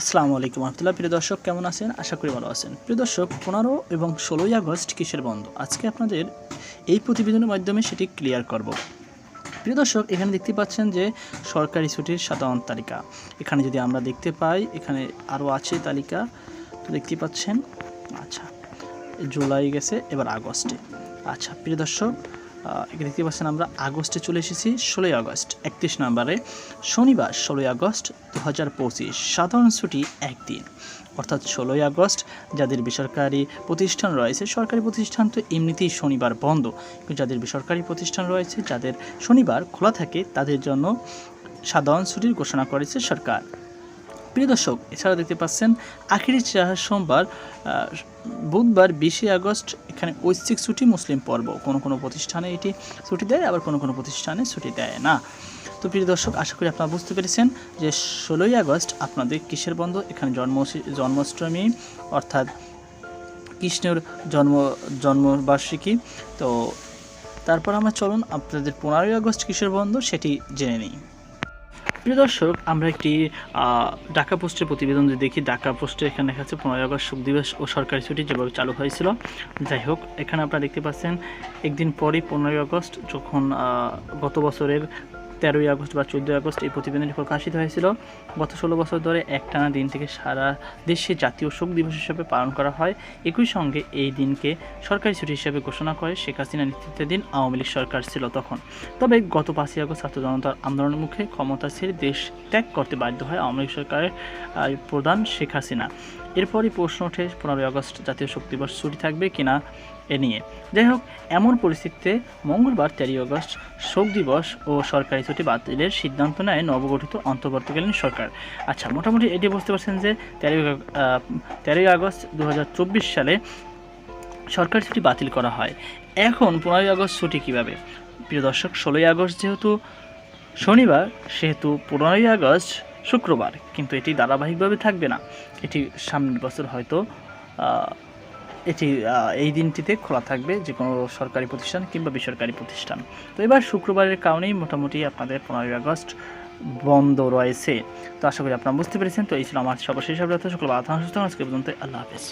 আসসালামু আলাইকুম রহমতুল্লাহ। প্রিয় দর্শক, কেমন আছেন? আশা করি ভালো আছেন। প্রিয় দর্শক, পনেরো এবং ষোলোই আগস্ট কিসের বন্ধ? আজকে আপনাদের এই প্রতিবেদনের মাধ্যমে সেটি ক্লিয়ার করব। প্রিয় দর্শক, এখানে দেখতে পাচ্ছেন যে সরকারি ছুটির সাধারণ তালিকা। এখানে যদি আমরা দেখতে পাই, এখানে আরও আছে তালিকা। তো দেখতে পাচ্ছেন আচ্ছা জুলাই গেছে, এবার আগস্টে। আচ্ছা প্রিয় দর্শক এখানে দেখতে পাচ্ছেন আমরা আগস্টে চলে এসেছি, ষোলোই আগস্ট, একত্রিশ নম্বরে। শনিবার, ষোলোই আগস্ট দু হাজার পঁচিশ। সাধারণ ছুটি একদিন, অর্থাৎ ষোলোই আগস্ট, যাদের বেসরকারি প্রতিষ্ঠান রয়েছে, সরকারি প্রতিষ্ঠান তো এমনিতেই শনিবার বন্ধ। কিন্তু যাদের বেসরকারি প্রতিষ্ঠান রয়েছে, যাদের শনিবার খোলা থাকে, তাদের জন্য সাধারণ ছুটির ঘোষণা করেছে সরকার। প্রিয় দর্শক, এছাড়া দেখতে পাচ্ছেন আখিরি চাহার সোমবার বুধবার বিশে আগস্ট, এখানে ঐচ্ছিক ছুটি মুসলিম পর্ব। কোনো কোনো প্রতিষ্ঠানে এটি ছুটি দেয়, আবার কোনো কোনো প্রতিষ্ঠানে ছুটি দেয় না। তো প্রিয় দর্শক, আশা করি আপনারা বুঝতে পেরেছেন যে ষোলোই আগস্ট আপনাদের কিসের বন্ধ? এখানে জন্ম জন্মাষ্টমী, অর্থাৎ কৃষ্ণের জন্ম, জন্মবার্ষিকী। তো তারপর আমরা চলুন, আপনাদের পনেরোই আগস্ট কিসের বন্ধ সেটি জেনে নিই। প্রিয় দর্শক, আমরা একটি ঢাকা পোস্টের প্রতিবেদন যদি দেখি। ঢাকা পোস্টে এখানে দেখা যাচ্ছে পনেরোই আগস্ট শোক দিবস ও সরকারি ছুটি যেভাবে চালু হয়েছিল। যাই হোক, এখানে আপনারা দেখতে পাচ্ছেন, একদিন পরই পনেরোই আগস্ট যখন গত বছরের তেরোই আগস্ট বা চোদ্দোই আগস্ট এই প্রতিবেদনটি প্রকাশিত হয়েছিল। গত ষোলো বছর ধরে একটানা দিন থেকে সারা দেশে জাতীয় শোক দিবস হিসেবে পালন করা হয়। একই সঙ্গে এই দিনকে সরকারি ছুটি হিসেবে ঘোষণা করে শেখ হাসিনা নেতৃত্বাধীন আওয়ামী লীগ সরকার ছিল তখন। তবে গত পাঁচই আগস্ট ছাত্র জনতার আন্দোলনের মুখে ক্ষমতা ছেড়ে দেশ ত্যাগ করতে বাধ্য হয় আওয়ামী লীগ সরকারের প্রধান শেখ হাসিনা। এরপরই প্রশ্ন ওঠে, পনেরোই আগস্ট জাতীয় শোক দিবস ছুটি থাকবে কিনা এ নিয়ে। যাই হোক, এমন পরিস্থিতিতে মঙ্গলবার তেরোই আগস্ট শোক দিবস ও সরকারি ছুটি বাতিলের সিদ্ধান্ত নেয় নবগঠিত অন্তর্বর্তীকালীন সরকার। আচ্ছা মোটামুটি এটি বুঝতে পারছেন যে তেরোই তেরোই আগস্ট দু হাজার চব্বিশ সালে সরকারি ছুটি বাতিল করা হয়। এখন পনেরোই আগস্ট ছুটি কীভাবে? প্রিয় দর্শক, ষোলোই আগস্ট যেহেতু শনিবার, সেহেতু পনেরোই আগস্ট শুক্রবার, কিন্তু এটি ধারাবাহিকভাবে থাকবে না। এটি সামনের বছর হয়তো এটি এই দিনটিতে খোলা থাকবে যে কোনো সরকারি প্রতিষ্ঠান কিংবা বেসরকারি প্রতিষ্ঠান। তো এবার শুক্রবারের কারণেই মোটামুটি আপনাদের পনেরোই আগস্ট বন্ধ রয়েছে। তো আশা করি আপনারা বুঝতে পেরেছেন। তো এই ছিল আমার সর্বশেষ আপডেট। সকল বাধা সুস্থ আজকে পর্যন্ত আল্লাহ হাফেজ।